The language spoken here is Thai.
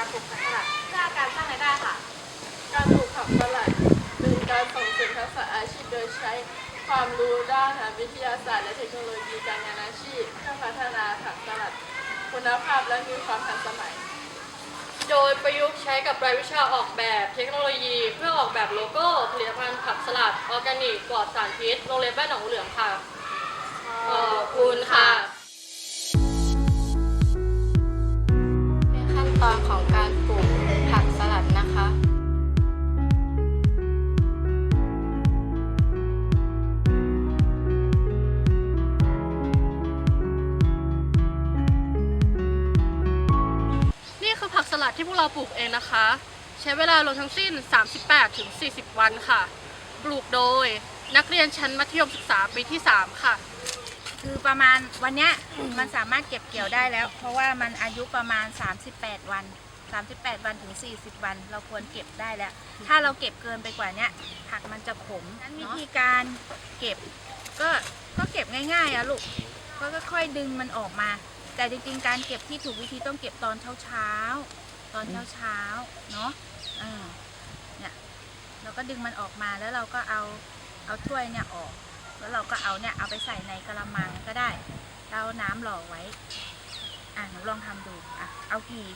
การปลูกผักสลัดเพื่อการสร้างรายได้ค่ะ การปลูกผักสลัดเป็นการส่งเสริมทักษะอาชีพโดยใช้ความรู้ด้านวิทยาศาสตร์และเทคโนโลยีการงานอาชีพเพื่อพัฒนาผักสลัดคุณภาพและมีความทันสมัย โดยประยุกต์ใช้กับรายวิชาออกแบบเทคโนโลยี เพื่อออกแบบโลโก้ผลิตภัณฑ์ผักสลัดออร์แกนิกปลอดสารพิษโรงเรียนบ้านหนองเหลืองค่ะขอบคุณค่ะ เป็นขั้นตอนของ ลัดที่พวกเราปลูกเองนะคะ ใช้เวลารวมทั้งสิ้น 38ถึง40 วันค่ะ ปลูกโดยนักเรียนชั้นมัธยมศึกษาปีที่ 3 ค่ะ คือประมาณวันเนี้ยมันสามารถเก็บเกี่ยวได้แล้ว เพราะว่ามันอายุประมาณ 38 วัน 38 วันถึง 40 วัน เราควรเก็บได้แล้ว ถ้าเราเก็บเกินไปกว่าเนี้ยผักมันจะขมนั้นวิธีการเก็บก็ก็เก็บง่ายๆอะลูกก็ค่อยๆดึงมันออกมา แต่จริงๆการเก็บที่ถูกวิธีต้องเก็บตอนเช้าๆ ตอนเช้าเช้าเนาะอ่าเนี่ยเราก็ดึงมันออกมาแล้วเราก็เอาเอาถ้วยเนี่ยออก แล้วเราก็เอาเนี่ยเอาไปใส่ในกระมังก็ได้เราเอาน้ำหล่อไว้ อะหนูลองทำดูอะเอากี่